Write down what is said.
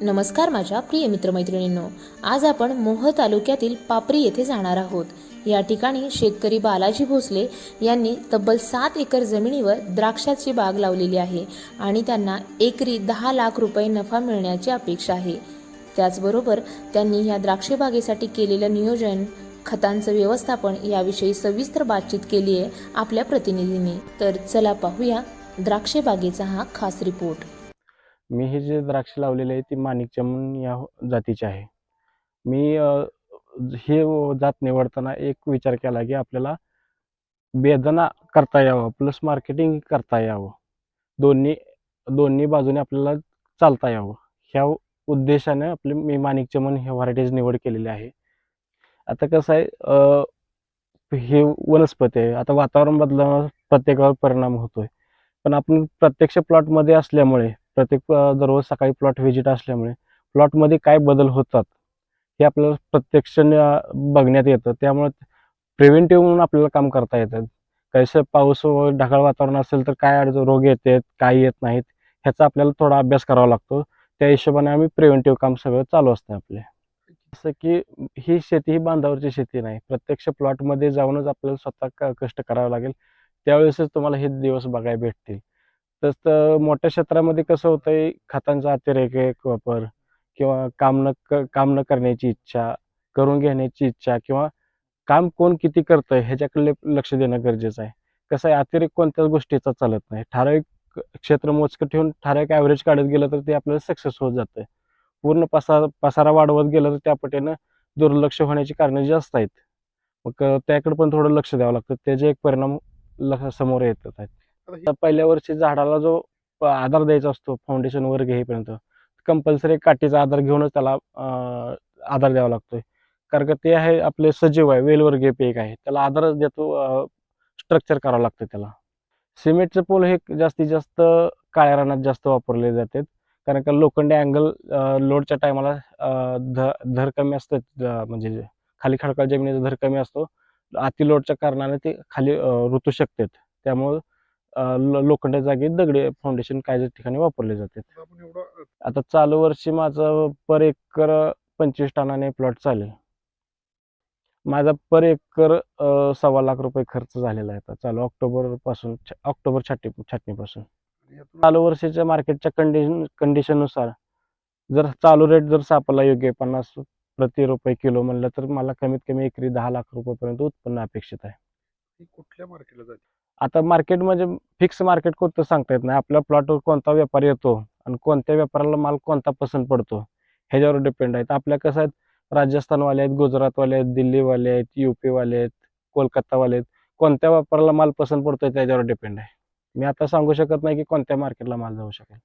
नमस्कार माझ्या प्रिय मित्रमैत्रिणींनो आज आपण मोह तालुक्यातील पापरी येथे जाणार आहोत. या ठिकाणी शेतकरी बालाजी भोसले यांनी तब्बल सात एकर जमिनीवर द्राक्षाची बाग लावलेली आहे आणि त्यांना एकरी दहा लाख रुपये नफा मिळण्याची अपेक्षा आहे. त्याचबरोबर त्यांनी या द्राक्षबागेसाठी केलेलं नियोजन खतांचं व्यवस्थापन याविषयी सविस्तर बातचीत केली आहे आपल्या प्रतिनिधींनी. तर चला पाहूया द्राक्षबागेचा हा खास रिपोर्ट. मी हे जे द्राक्ष लावलेले आहे ती माणिक चमन या जातीची आहे. मी हे जात निवडताना एक विचार केला की आपल्याला बेदना करता यावं प्लस मार्केटिंग करता यावं. दोन्ही दोन्ही बाजूने आपल्याला चालता यावं. ह्या उद्देशाने आपले मी माणिक चमन हे व्हरायटीज निवड केलेली आहे. आता कसं आहे हे वनस्पती आहे. आता वातावरण बदलावर प्रत्येकावर परिणाम होतोय. पण आपण प्रत्यक्ष प्लॉटमध्ये असल्यामुळे प्रत्येक दररोज सकाळी प्लॉट व्हिजिट असल्यामुळे प्लॉटमध्ये काय बदल होतात हे आपल्याला प्रत्यक्ष बघण्यात येतं. त्यामुळे प्रिव्हेंटिव्ह म्हणून आपल्याला काम करता येतं. कसं पाऊस ढगाळ वातावरण असेल तर काय अडचण रोग येतात काय येत नाहीत ह्याचा आपल्याला थोडा अभ्यास करावा लागतो. त्या हिशोबाने आम्ही प्रिव्हेंटिव्ह काम सगळं चालू असतं आपले. जसं की ही शेती ही बांधावरची शेती नाही. प्रत्यक्ष प्लॉटमध्ये जाऊनच आपल्याला स्वतः क- कष्ट करावं लागेल. त्यावेळेसच तुम्हाला हे दिवस बघायला भेटतील. तसं मोठ्या क्षेत्रामध्ये कसं होतंय खतांचा अतिरेक एक वापर किंवा काम न क- काम न करण्याची इच्छा करून घेण्याची इच्छा किंवा काम कोण किती करतंय ह्याच्याकडे लक्ष देणं गरजेचं आहे. कसं आहे अतिरेक कोणत्याच गोष्टीचा चालत नाही. ठराविक क्षेत्र मोजकं ठेवून ठराविक ॲव्हरेज काढत गेलं तर ते आपल्याला सक्सेस होत जातं पूर्ण पसार पसारा वाढवत गेलं तर त्या पटीनं दुर्लक्ष होण्याची कारणं जास्त आहेत. मग त्याकडे पण थोडं लक्ष द्यावं लागतं. त्याचे एक परिणाम लक्ष समोर येतात आहेत. पहिल्या वर्षी झाडाला जो आधार द्यायचा असतो फाउंडेशन वर घेईपर्यंत कंपल्सरी काठीचा आधार घेऊनच त्याला आधार द्यावा लागतोय. कारण का ते आहे आपले सजीव आहे वेलवर्गीय पीक आहे. त्याला आधारच देतो स्ट्रक्चर करावं लागतं त्याला. सिमेंटचे पोल हे जास्तीत जास्त काळ्या रानात जास्त वापरले जातात. कारण का लोखंडी अँगल लोडच्या टायमाला ध धर कमी असतात म्हणजे खाली खडकाळ जमिनीचा धर कमी असतो. अति लोडच्या कारणाने ते खाली ऋतू रुतू शकतात. त्यामुळं अं, लो- लोखंडाच्या जागी दगडी फाउंडेशन काही ठिकाणी वापरले एवढं आता चालू वर्षी माझं पर एकर पंचवीस टनाने प्लॉट चालेल. माझा पर एकर सव्वा लाख रुपये खर्च झालेला आहे चालू ऑक्टोबरपासून ऑक्टोबर छाटणी छाटणीपासून. चालू वर्षाच्या मार्केटच्या कंडिशन कंडिशननुसार जर चालू रेट जर सापडला योग्य पन्नास प्रति रुपये किलो म्हणलं तर मला कमीत कमी एकरी दहा लाख रुपयेपर्यंत उत्पन्न अपेक्षित आहे. कुठल्या मार्केटला जाते? आता मार्केट म्हणजे फिक्स मार्केट कोणतं सांगता येत नाही. आपल्या प्लॉटवर कोणता व्यापारी येतो आणि कोणत्या व्यापाराला माल कोणता पसंत पडतो ह्याच्यावर डिपेंड आहेत आपल्या कसं आहेत राजस्थानवाले आहेत गुजरातवाले आहेत दिल्लीवाले आहेत युपीवाले आहेत कोलकातावाले आहेत कोणत्या व्यापाराला माल पसंत पडतो त्याच्यावर डिपेंड आहे. मी आता सांगू शकत नाही की कोणत्या मार्केटला माल जाऊ शकेल.